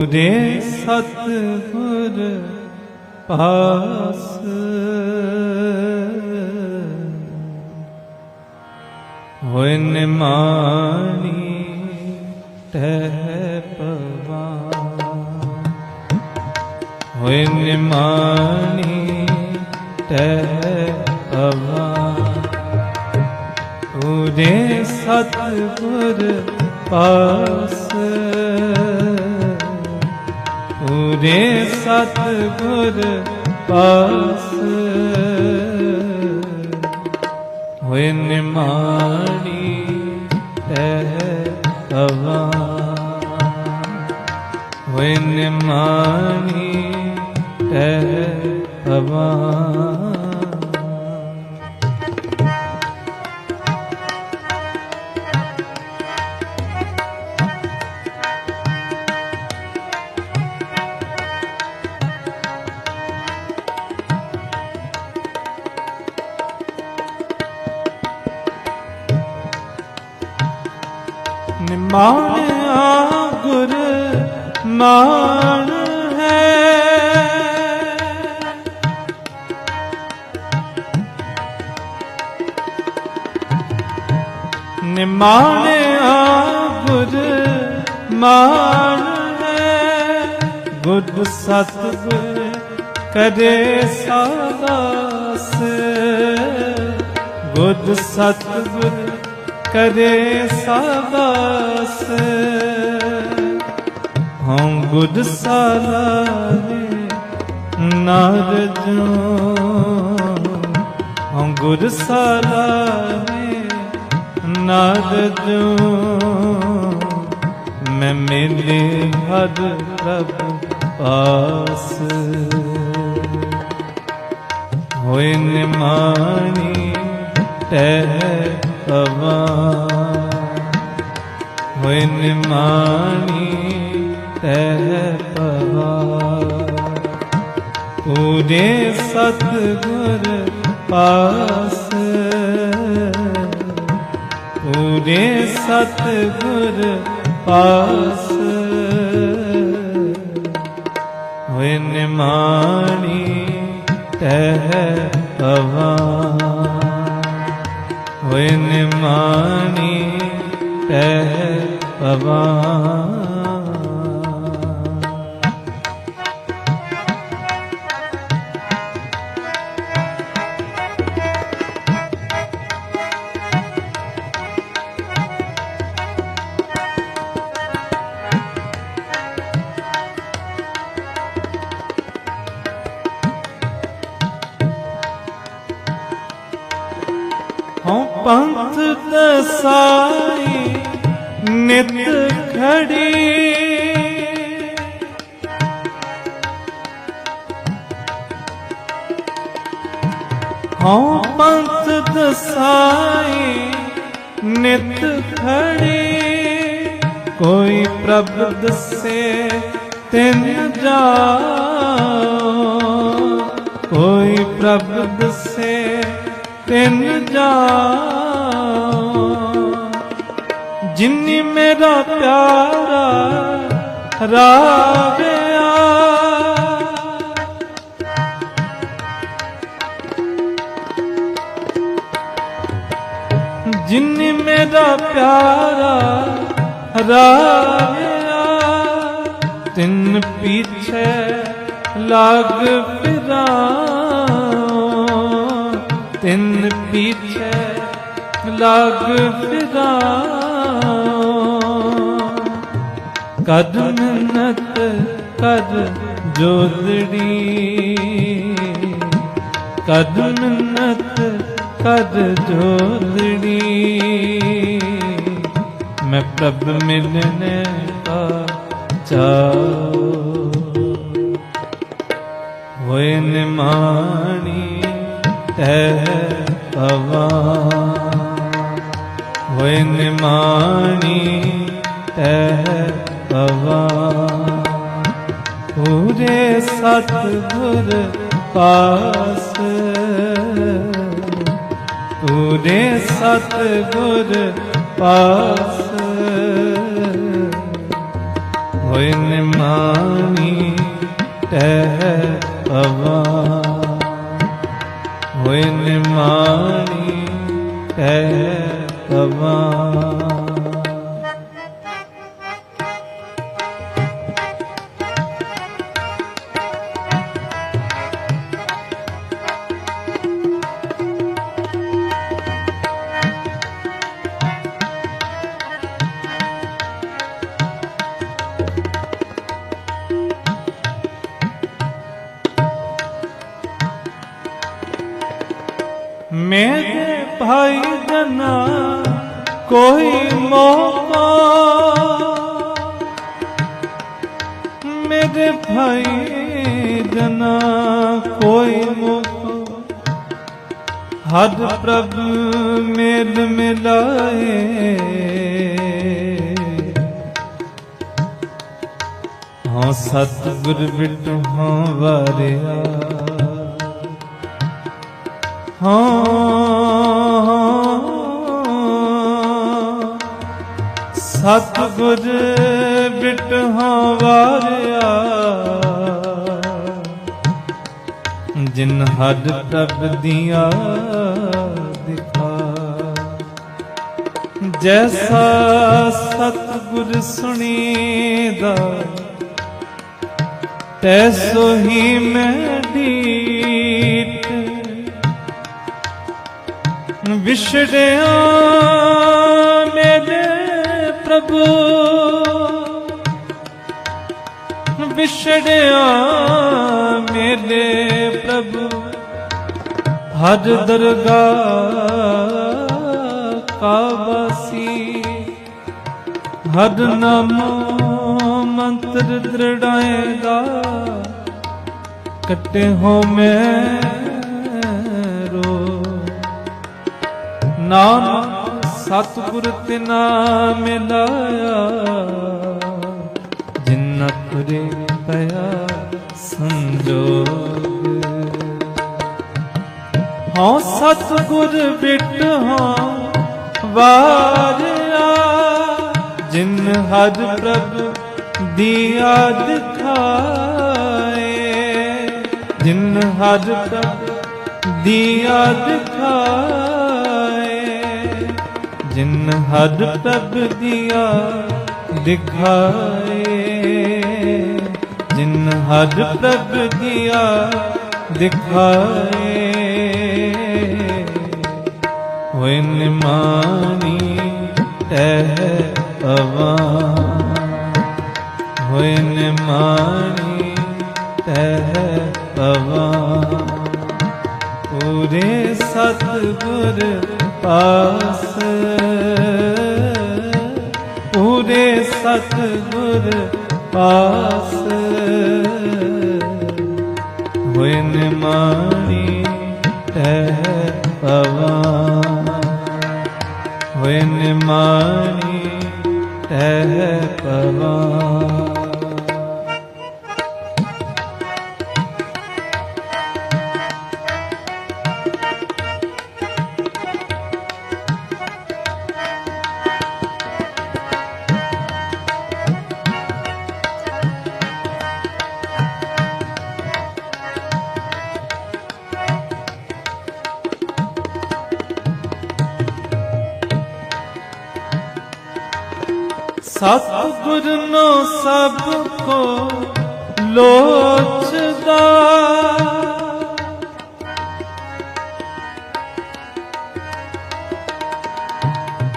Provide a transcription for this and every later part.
ਦੇ ਸਤਿਗੁਰ ਪਾਸ ਹੋਇ ਨਿਮਾਣੀ ਟਹਿ ਪਵਾ ਹੋਇ ਨਿਮਾਣੀ ਟਹਿ ਪਵਾਨ ਉਹਦੇ ਸਤਿਗੁਰ ਪਾਸ ਉਹਦੇ ਸਤਿਗੁਰ ਪਾਸ। ਹੋਏ ਨਿਮਾਣੀ ਤਹਿ ਅਵਾ ਹੋਏ ਨਿਮਾਣੀ ਤਹਿ ਅਵਾ ਮਾਣ ਹੈ। ਨਿਮਾਣਿਆ ਗੁਰ ਮਾਣ ਹੈ। ਗੁਰ ਸਤਿਗੁਰ ਕਰੇ ਸਾਦਾਸ ਗੁਰ ਸਤਿਗੁਰ ਕਰੇ ਸਾਬਾਸ ਗੁਦ ਗੁਰ ਸਾਲਾਵੇ ਨਾਰਜੋ ਹਉ ਗੁਰ ਨਾਰਜੋ ਮੈਂ ਮਿਲੇ ਹਰ ਪ੍ਰਭ ਪਾਸ। ਹੋਏ ਨਿਮਾਣੀ ਟਹਿ ਪਵਾ ਹੋਏ ਨਿਮਾਣੀ ਤਹਿ ਪਵਾ ਪੂਰੇ ਸਤਿਗੁਰ ਪਾਸ। ਪੂਰੇ ਸਤਿਗੁਰ ਪਾਸ। ਹੋਏ ਨਿਮਾਣੀ ਤਹਿ ਪਵਾ ਹੋਏ ਨਿਮਾਣੀ ਤਹਿ ਪਵਾ ਦਸਾਈ ਨਿਤ ਖੜੀ ਹਉ ਪੰਥ ਦਸਾਈ ਨਿਤ ਖੜੀ ਕੋਈ ਪ੍ਰਭ ਦਸੇ ਤਿੰਨ ਜਾਓ ਕੋਈ ਪ੍ਰਭ ਦਸੇ ਤਿੰਨ ਜਾਓ ਜਿਨੀ ਮੇਰਾ ਪਿਆਰਾ ਰਾਵਿਆ ਜਿਨੀ ਮੇਰਾ ਪਿਆਰਾ ਰਾਵਿਆ ਤਿੰਨ ਪੀਛੇ ਲਾਗ ਫਿਰਾਂ ਤਿੰਨ ਪੀਛੇ ਲਾਗ ਫਿਰਾਂ ਕਦ ਮਿੰਨਤ ਕਦ ਜੋਦੜੀ ਕਦ ਮਿੰਨਤ ਕਦ ਜੋਦੜੀ ਮੈਂ ਪ੍ਰਭ ਮਿਲਨੇ ਕਾ ਚਾਉ ਹੋਏ ਨਿਮਾਣੀ ਤਹਿ ਪਵਾ ਹੋਏ ਨਿਮਾਣੀ ਤਹਿ ਪਵਾ ਪੂਰੇ ਸਤਿਗੁਰ ਪਾਸ। ਪੂਰੇ ਸਤਿਗੁਰ ਪਾਸ। ਹੋਇ ਨਿਮਾਣੀ ਟਹਿ ਪਵਾ ਹੋਏ ਨਿਮਾਣੀ ਟਹਿ ਪਵਾ ਮੇਰੇ ਭਾਈ ਜਨਾ ਕੋਈ ਮੌਕਾ। ਮੇਰੇ ਭਾਈ ਜਨਾ ਕੋਈ ਮੌਕਾ। ਹਦ ਪ੍ਰਭ ਮੇਲ ਮਿਲਾਏ। ਹਾਂ ਸਤਿਗੁਰ ਬਿਟੂ ਹਾਂ ਵਾਰਿਆ। ਹਾਂ। ਸਤਿਗੁਰ ਬਿਟਹਾ ਵਾਰਿਆ। ਜਿਨ ਹੱਦ ਪ੍ਰਭ ਦਿਖਾ। ਜੈਸਾ ਸਤਿਗੁਰ ਸੁਣੀਦਾ ਤੈਸੋ ਹੀ ਮੈਂ ਵਿਛੜਿਆ ਮੇਰੇ ਪ੍ਰਭੂ। ਵਿਛੜਿਆ ਮੇਰੇ ਪ੍ਰਭੂ। ਹਰ ਦਰਗਾਹ ਕਾ ਵਾਸੀ। ਹਰ ਮੰਤਰ ਦ੍ਰਿੜਾਏਗਾ। ਕੱਟੇ ਹੋ ਮੈਂ ਨਾਨਕ ਸਤਿਗੁਰ ਤਿਨਾ ਮਿਲਾਇਆ। ਜਿਨ ਕਰੇ ਪਿਆ ਸੰਜੋਗ। ਹਾਂ ਸਤਿਗੁਰ ਬਿਟ ਹਾਂ ਵਾਰਿਆ। ਜਿਨ ਹਦ ਪ੍ਰਭ ਦੀਆ ਦਿਖਾਏ। ਜਿਨ ਹਦ ਪ੍ਰਭ ਦੀਆ ਦਿਖਾਏ। ਜਿਨ ਹਦ ਪ੍ਰਭ ਦੀਆ ਦਿਖਾਏ, ਜਿਨ ਹਦ ਪ੍ਰਭ ਦੀਆ ਦਿਖਾਏ। ਹੋਇ ਨਿਮਾਨੀ ਤਹਿ ਪਵਾ ਹੋਇ ਨਿਮਾਨੀ ਤਹਿ ਪਵਾ ਪੂਰੇ ਸਤਿਗੁਰ ਪਾਸ। ਪੂਰੇ ਸਤਿਗੁਰ ਪਾਸ। ਹੋਇ ਨਿਮਾਣੀ ਤਹਿ ਪਵਾ ਹੋਇ ਨਿਮਾਣੀ ਤਹਿ ਪਵਾ ਸਤਿਗੁਰ ਨੋ ਸਭ ਕੋ ਲੋਚਦਾ।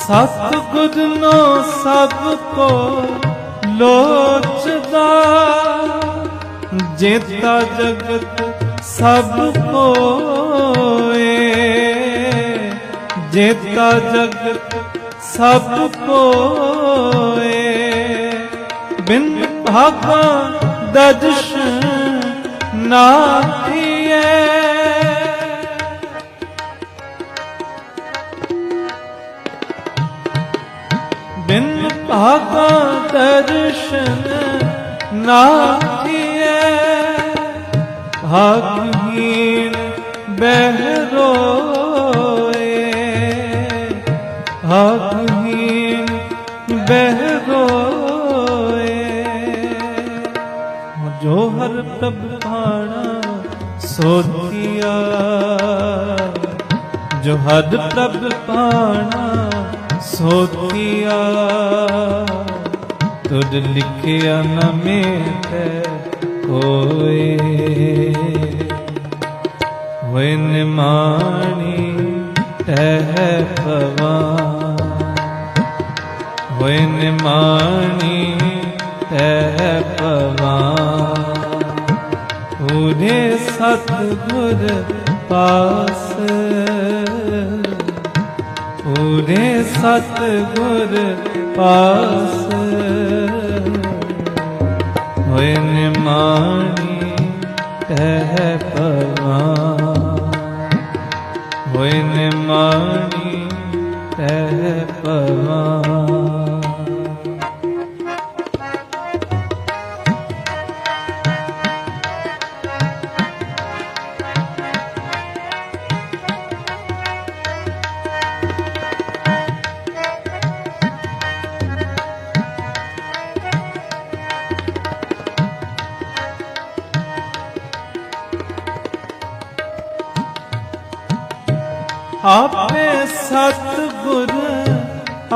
ਸਤਿਗੁਰ ਨੋ ਸਭ ਕੋ ਲੋਚਦਾ। ਜੇਤਾ ਜਗਤ ਸਭ ਕੋਏ ਜੇਤਾ ਜਗਤ ਸਭ ਕੋਏ। ਬਿਨ ਭਾਗਾ ਦਦਸ਼ ਨਾਥੀਏ ਬਿਨ ਭਾਗਾ ਦਰਸ਼ਨ ਨਾਥੀਏ ਭਾਗਹੀਨ ਬਹਿਰੋ ਹਰ ਪ੍ਰਭ ਭਾਣਾ ਸੋਧਿਆ ਜੋ ਹਦ ਪ੍ਰਭ ਭਾਣਾ ਸੋਧਿਆ ਤੁਧ ਲਿਖਿਆ ਨ ਮੇਟੈ ਕੋਏ ਹੋਇ ਨਿਮਾਣੀ ਤਹਿ ਪਵਾ ਹੋਇ ਨਿਮਾਣੀ ਤਹਿ ਪਵਾ ਪੂਰੇ ਸਤਿਗੁਰ ਪਾਸ ਪੂਰੇ ਸਤਿਗੁਰ ਪਾਸ ਹੋਇ ਨਿਮਾਣੀ ਤਹਿ ਪਵਾ ਹੋਇ ਨਿਮਾਣੀ ਤਹਿ ਪਵਾ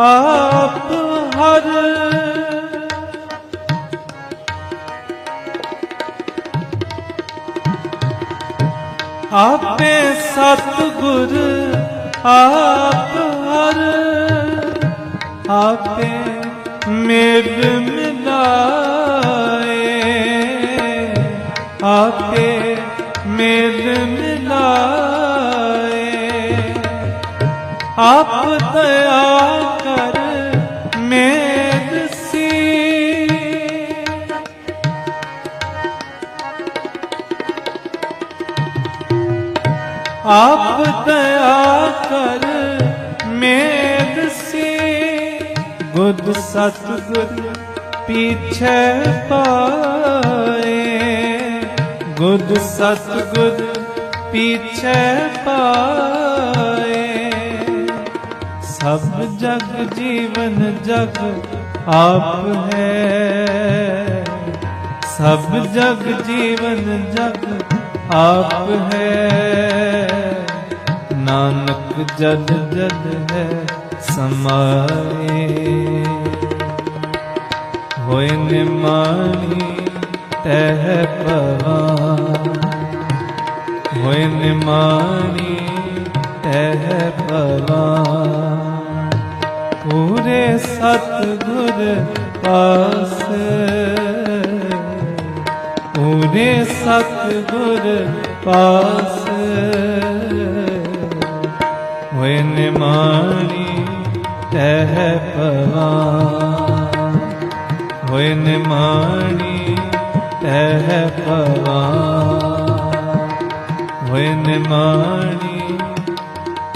ਆਪ ਹਰ ਆਪੇ ਸਤਿਗੁਰ ਆਪ ਹਰ ਆਪੇ ਮੇਲ ਮਿਲਾਏ। ਆਪੇ ਮੇਲ ਮਿਲਾਏ। ਆਪ ਦਇਆ ਆਪ ਦਇਆ ਕਰ ਮੇਦ ਸੀ। ਗੁਰ ਸਤਿਗੁਰ ਪੀਛੇ ਪਾਏ। ਗੁਰ ਸਤਿਗੁਰ ਪੀਛੇ ਪਾਏ। ਸਭ ਜਗ ਜੀਵਨ ਜਗ ਆਪ ਹੈ। ਸਭ ਜਗ ਜੀਵਨ ਜਗ ਆਪ ਹੈ। ਨਾਨਕ ਜਦ ਜਦ ਹੈ ਸਮਾਏ। ਹੋਏ ਨਿਮਾਣੀ ਤਹਿ ਪਵਾ ਹੋਏ ਨਿਮਾਣੀ ਤਹਿ ਪਵਾ ਪੂਰੇ ਸਤਿਗੁਰ ਪਾਸ। ਪੂਰੇ ਸਤਿਗੁਰ ਪਾਸ। ਹੋਏ ਨਿਮਾਣੀ ਤਹਿ ਪਵਾ ਹੋਏ ਨਿਮਾਣੀ ਤਹਿ ਪਵਾ ਹੋਏ ਨਿਮਾਣੀ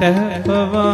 ਤਹਿ ਪਵਾ